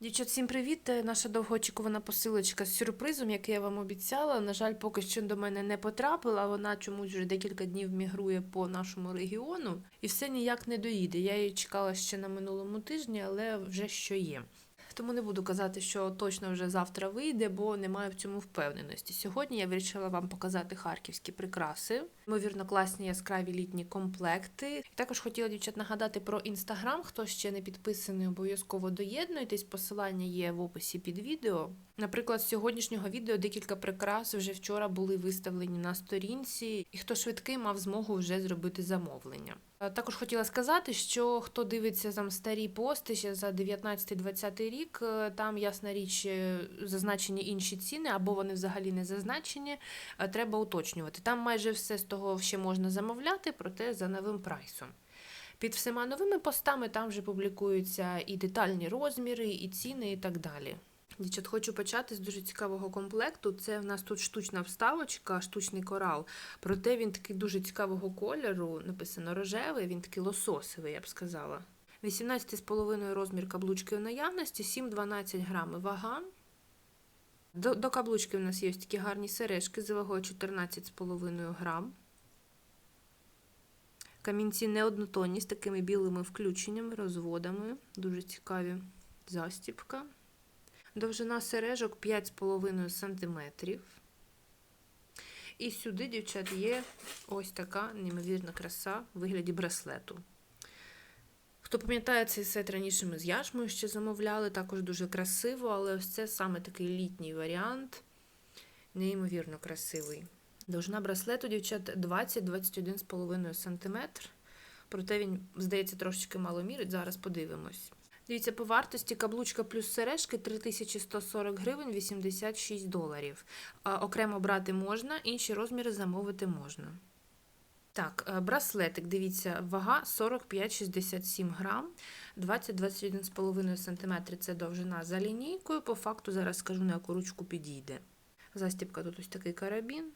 Дівчат, всім привіт! Е, Наша довгоочікувана посилочка з сюрпризом, який я вам обіцяла. На жаль, поки що до мене не потрапила. Вона чомусь вже декілька днів мігрує по нашому регіону і все ніяк не доїде. Я її чекала ще на минулому тижні, але вже що є. Тому не буду казати, що точно вже завтра вийде, бо не маю в цьому впевненості. Сьогодні я вирішила вам показати харківські прикраси, ймовірно, класні яскраві літні комплекти. І також хотіла дівчат нагадати про інстаграм. Хто ще не підписаний, обов'язково доєднуйтесь. Посилання є в описі під відео. Наприклад, з сьогоднішнього відео декілька прикрас вже вчора були виставлені на сторінці, і хто швидкий мав змогу вже зробити замовлення. Також хотіла сказати, що хто дивиться там старі пости ще за 19-20 рік, е, там ясна річ е, зазначені інші ціни, або вони взагалі не зазначені. е, Треба уточнювати. Там майже все з того ще можна замовляти, проте за новим прайсом. Під всіма новими постами там вже публікуються і детальні розміри, і ціни, і так далі. Дівчат, хочу почати з дуже цікавого комплекту. Це в нас тут штучна вставочка, штучний корал. Проте він такий дуже цікавого кольору, написано рожевий, він такий лососовий, я б сказала. 18,5 розмір каблучки в наявності, 7-12 грами вага. До, до каблучки в нас є такі гарні сережки з вагою 14,5 грам. Камінці неоднотонні з такими білими включеннями, розводами. Дуже цікаві застіпка. Довжина сережок 5,5 см. І сюди, дівчат, є ось така неймовірна краса в вигляді браслету. Хто пам'ятає цей сет раніше ми з яшмою ще замовляли, також дуже красиво, але ось це саме такий літній варіант, неймовірно красивий. Довжина браслету, дівчат, 20-21,5 см. Проте він, здається, трошечки мало мірить. Зараз подивимось. Дивіться, по вартості каблучка плюс сережки 3140 гривень 86 доларів. Окремо брати можна, інші розміри замовити можна. Так, е, браслетик, дивіться, вага 45-67 грам, 20-21,5 см це довжина за лінійкою. По факту зараз скажу, на яку ручку підійде. Застібка тут ось такий карабін.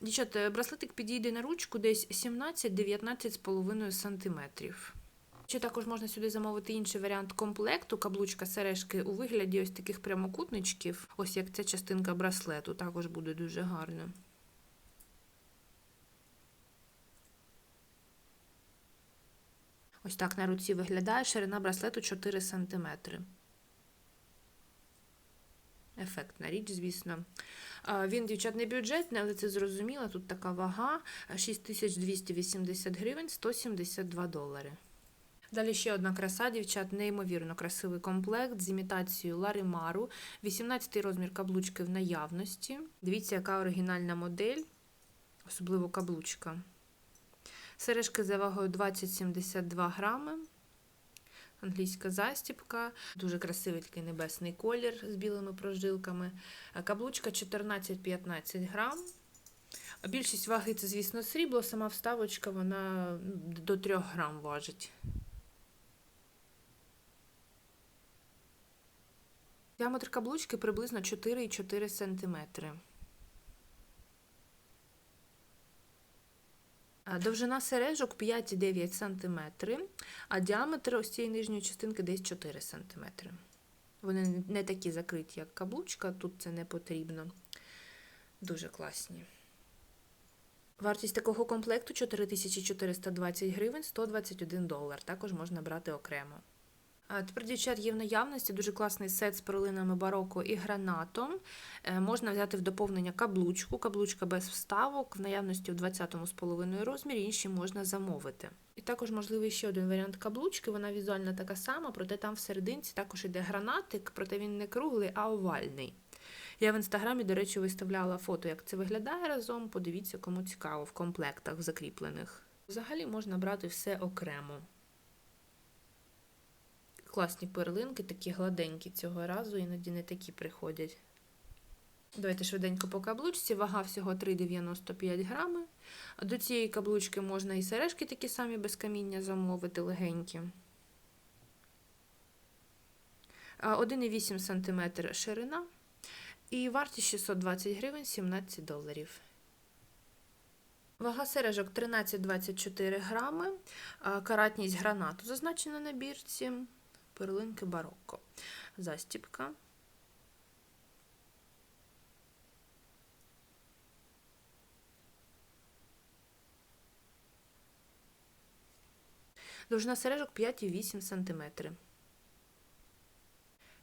Дівчат, е, браслетик підійде на ручку десь 17-19,5 см. Чи також можна сюди замовити інший варіант комплекту, каблучка сережки у вигляді ось таких прямокутничків, ось як ця частинка браслету, також буде дуже гарно. Ось так на руці виглядає ширина браслету 4 см. Ефектна річ, звісно. Він, дівчат, не бюджетний, але це зрозуміло. Тут така вага 6280 гривень 172 долари. Далі ще одна краса, дівчат, неймовірно красивий комплект з імітацією Ларимару. 18 розмір каблучки в наявності. Дивіться, яка оригінальна модель, особливо каблучка. Сережки за вагою 20-72 грами. Англійська застіпка, дуже красивий такий небесний колір з білими прожилками. Каблучка 14-15 грам. Більшість ваги це, звісно, срібло, сама вставочка вона ну, до 3 грам важить. Діаметр каблучки приблизно 4,4 см. Довжина сережок 5,9 см, а діаметр ось цієї нижньої частинки десь 4 см. Вони не такі закриті, як каблучка, тут це не потрібно. Дуже класні. Вартість такого комплекту 4420 гривень 121 долар. Також можна брати окремо. Тепер, дівчат, є в наявності дуже класний сет з перлинами бароко і гранатом. Е, Можна взяти в доповнення каблучку, каблучка без вставок, в наявності в 20,5 розмірі, інші можна замовити. І також можливий ще один варіант каблучки, вона візуально така сама, проте там всерединці також іде гранатик, проте він не круглий, а овальний. Я в інстаграмі, до речі, виставляла фото, як це виглядає разом. Подивіться, кому цікаво в комплектах закріплених. Взагалі можна брати все окремо. Класні перлинки, такі гладенькі цього разу, іноді не такі приходять. Давайте швиденько по каблучці. Вага всього 3,95 грами. До цієї каблучки можна і сережки такі самі без каміння замовити легенькі. 1,8 см ширина. І вартість 620 гривень 17 доларів. Вага сережок 13-24 грами. Каратність гранату зазначена на бірці. Перлинки барокко. Застіпка. Довжина сережок 5,8 см.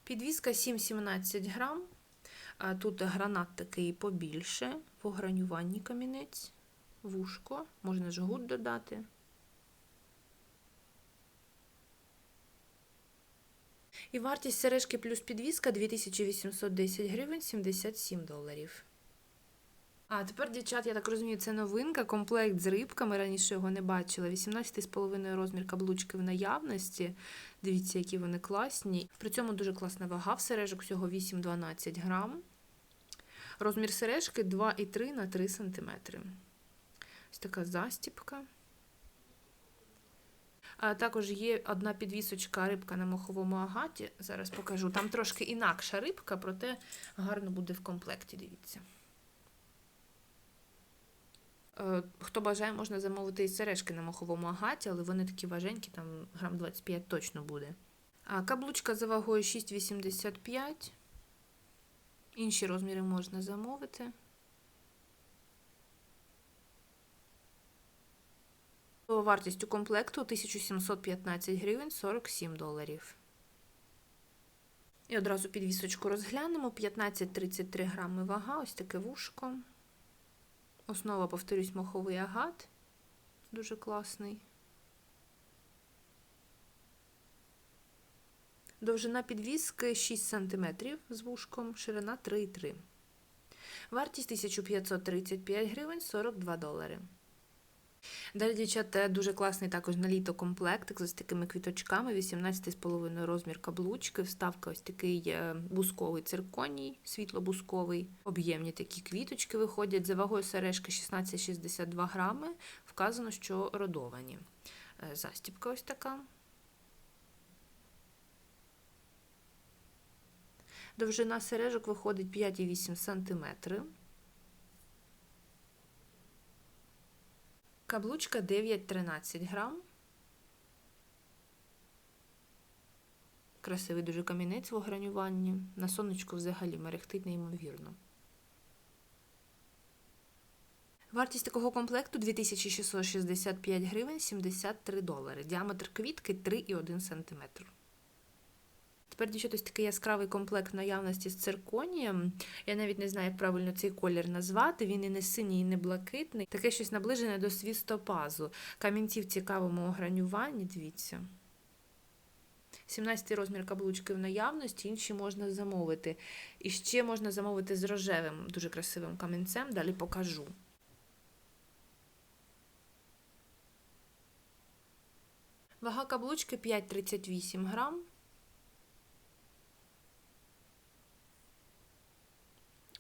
Підвіска 7,17 грам. Тут гранат такий побільше, в огранюванні камінець, вушко, можна жгут додати. І вартість сережки плюс підвіска 2810 гривень 77 доларів. А тепер, дівчат, я так розумію, це новинка, комплект з рибками. Раніше його не бачила. 18,5 розмір каблучки в наявності. Дивіться, які вони класні. При цьому дуже класна вага в сережок, всього 8-12 грам. Розмір сережки 2,3 на 3 см. Ось така застіпка. Також є одна підвісочка рибка на моховому агаті. Зараз покажу. Там трошки інакша рибка, проте гарно буде в комплекті, дивіться. Е, Хто бажає, можна замовити і сережки на моховому агаті, але вони такі важенькі, там грам 25 точно буде. А каблучка за вагою 6,85. Інші розміри можна замовити. Вартість у комплекту 1715 гривень 47 доларів. І одразу підвісочку розглянемо. 15-33 грами вага, ось таке вушко. Основа, повторюсь, моховий агат. Дуже класний. Довжина підвіски 6 см з вушком, ширина 3,3. Вартість 1535 гривень 42 долари. Далі, дівчата, дуже класний також на літо комплектик з ось такими квіточками, 18,5 розмір каблучки, вставка ось такий е, бусковий цирконій, світло-бусковий. Об'ємні такі квіточки виходять. За вагою сережки 16,62 грами. Вказано, що родовані. Е, Застіпка ось така. Довжина сережок виходить 5,8 см. Каблучка 9-13 грам. Красивий дуже камінець в огранюванні. На сонечку взагалі мерехтить неймовірно. Вартість такого комплекту 2665 гривень 73 долари. Діаметр квітки 3,1 см. Тепер, дівчата, ось такий яскравий комплект наявності з цирконієм. Я навіть не знаю, як правильно цей колір назвати. Він і не синій, і не блакитний. Таке щось наближене до свістопазу. Камінці в цікавому огранюванні, дивіться. 17 розмір каблучки в наявності, інші можна замовити. І ще можна замовити з рожевим, дуже красивим камінцем, далі покажу. Вага каблучки 5,38 грам.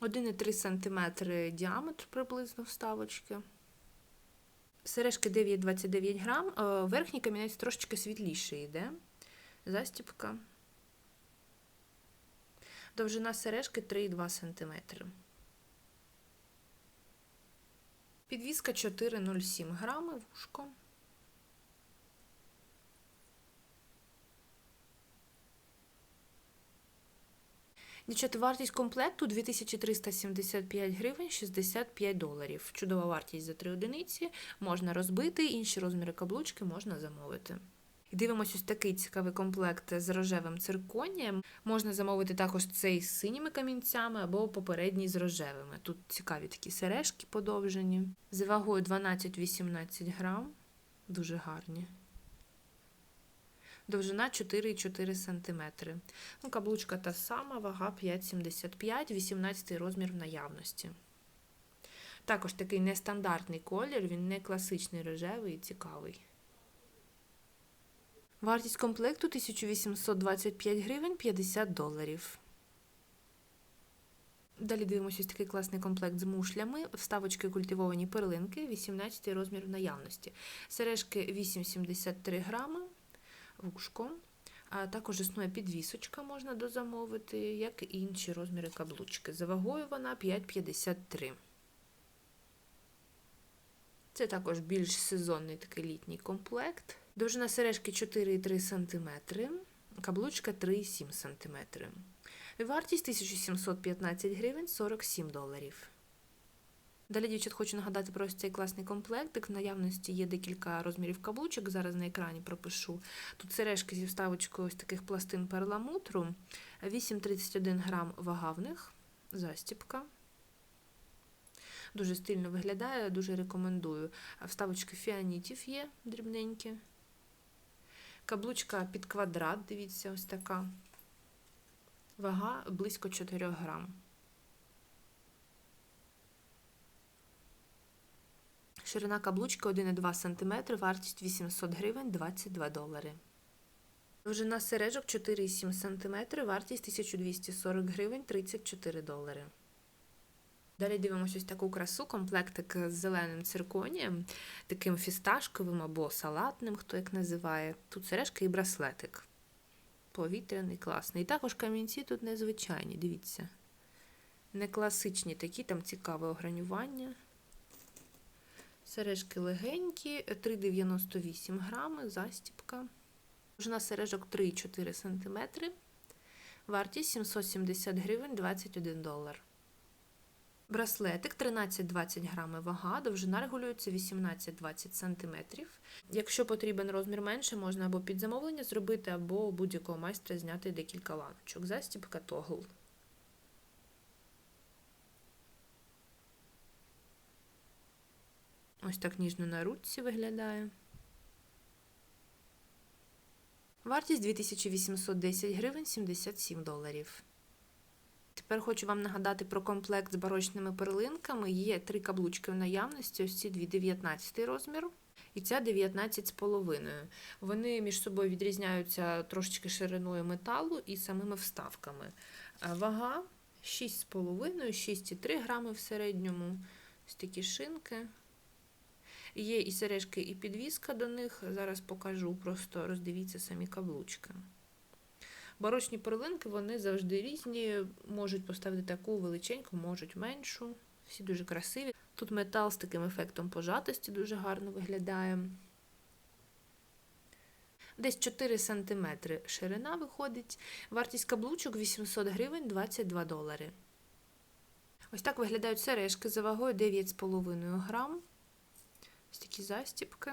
1,3 см діаметр приблизно вставочки. Сережки 9,29 грам. Е, верхній камінець трошечки світліший йде. Застіпка. Довжина сережки 3,2 см. Підвіска 4,07 грами, вушко. Дівчата, вартість комплекту 2375 гривень 65 доларів. Чудова вартість за 3 одиниці. Можна розбити, інші розміри каблучки можна замовити. І дивимося ось такий цікавий комплект з рожевим цирконієм. Можна замовити також цей з синіми камінцями або попередній з рожевими. Тут цікаві такі сережки подовжені. З вагою 12-18 грам. Дуже гарні. Довжина 4,4 см. Ну, Каблучка та сама, вага 5,75, 18 розмір в наявності. Також такий нестандартний колір, він не класичний рожевий і цікавий. Вартість комплекту 1825 гривень 50 доларів. Далі дивимося ось такий класний комплект з мушлями, вставочки культивовані перлинки, 18 розмір в наявності. Сережки 8,73 грами вушко. А також існує підвісочка, можна дозамовити, як і інші розміри каблучки. За вагою вона 5,53. Це також більш сезонний такий літній комплект. Довжина сережки 4,3 см. Каблучка 3,7 см. Вартість 1715 гривень 47 доларів. Далі, дівчат, хочу нагадати про ось цей класний комплектик. В наявності є декілька розмірів каблучок, зараз на екрані пропишу. Тут сережки зі вставочкою ось таких пластин перламутру. 8,31 грам вага в них, застіпка. Дуже стильно виглядає, дуже рекомендую. Вставочки фіанітів є дрібненькі. Каблучка під квадрат, дивіться, ось така. Вага близько 4 грам. Ширина каблучки 1,2 см, вартість 800 гривень 22 долари. Довжина сережок 4,7 см, вартість 1240 гривень 34 долари. Далі дивимося ось таку красу, комплектик з зеленим цирконієм, таким фісташковим або салатним, хто як називає. Тут сережка і браслетик. Повітряний, класний. І також камінці тут незвичайні, дивіться. Не класичні такі, там цікаве огранювання. Сережки легенькі, 3,98 грами, застіпка. Довжина сережок 3,4 см. Вартість 770 гривень 21 долар. Браслетик 13-20 грами вага, довжина регулюється 18-20 см. Якщо потрібен розмір менше, можна або під замовлення зробити, або у будь-якого майстра зняти декілька ланочок. Застіпка тогл. Ось так ніжно на ручці виглядає. Вартість 2810 гривень 77 доларів. Тепер хочу вам нагадати про комплект з барочними перлинками. Є три каблучки в наявності, ось ці дві 19 розмір. І ця 19,5. Вони між собою відрізняються трошечки шириною металу і самими вставками. Вага 6,5, 6,3 грами в середньому. Ось такі шинки. Є і сережки, і підвіска до них. Зараз покажу, просто роздивіться самі каблучки. Барочні перлинки вони завжди різні, можуть поставити таку величеньку, можуть меншу. Всі дуже красиві. Тут метал з таким ефектом пожатості дуже гарно виглядає. Десь 4 см ширина виходить. Вартість каблучок 800 гривень 22 долари. Ось так виглядають сережки за вагою 9,5 грам. Ось такі застіпки.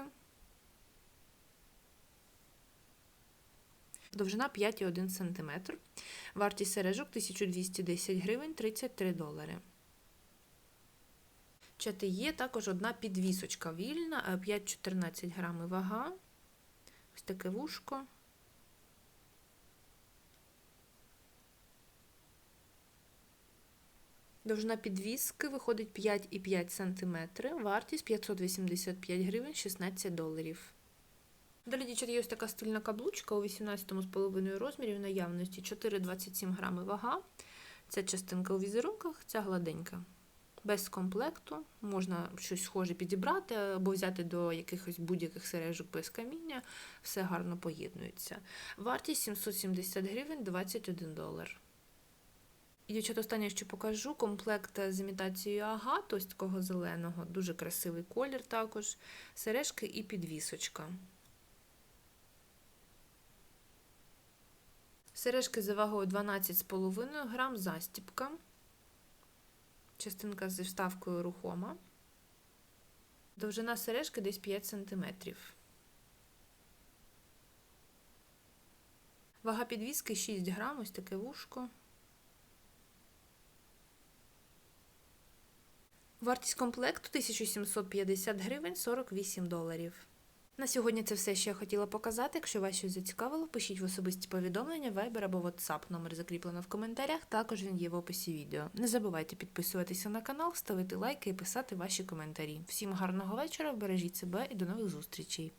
Довжина 5,1 см. Вартість сережок 1210 гривень 33 долари. Чати є також одна підвісочка вільна, 5-14 грами вага. Ось таке вушко. Довжина підвіски виходить 5,5 см, вартість 585 гривень 16 доларів. Далі, дівчата, є ось така стильна каблучка у 18,5 розмірі в наявності 4,27 грами вага. Ця частинка у візерунках, ця гладенька. Без комплекту можна щось схоже підібрати або взяти до якихось будь-яких сережок без каміння, все гарно поєднується. Вартість 770 гривень 21 долар. І, дівчата, останнє, що покажу, комплект з імітацією агат, ось такого зеленого, дуже красивий колір також, сережки і підвісочка. Сережки за вагою 12,5 грам, застіпка. Частинка зі вставкою рухома. Довжина сережки десь 5 см. Вага підвіски 6 грам, ось таке вушко. Вартість комплекту 1750 гривень 48 доларів. На сьогодні це все, що я хотіла показати. Якщо вас щось зацікавило, пишіть в особисті повідомлення, Viber або WhatsApp. Номер закріплено в коментарях, також він є в описі відео. Не забувайте підписуватися на канал, ставити лайки і писати ваші коментарі. Всім гарного вечора, бережіть себе і до нових зустрічей!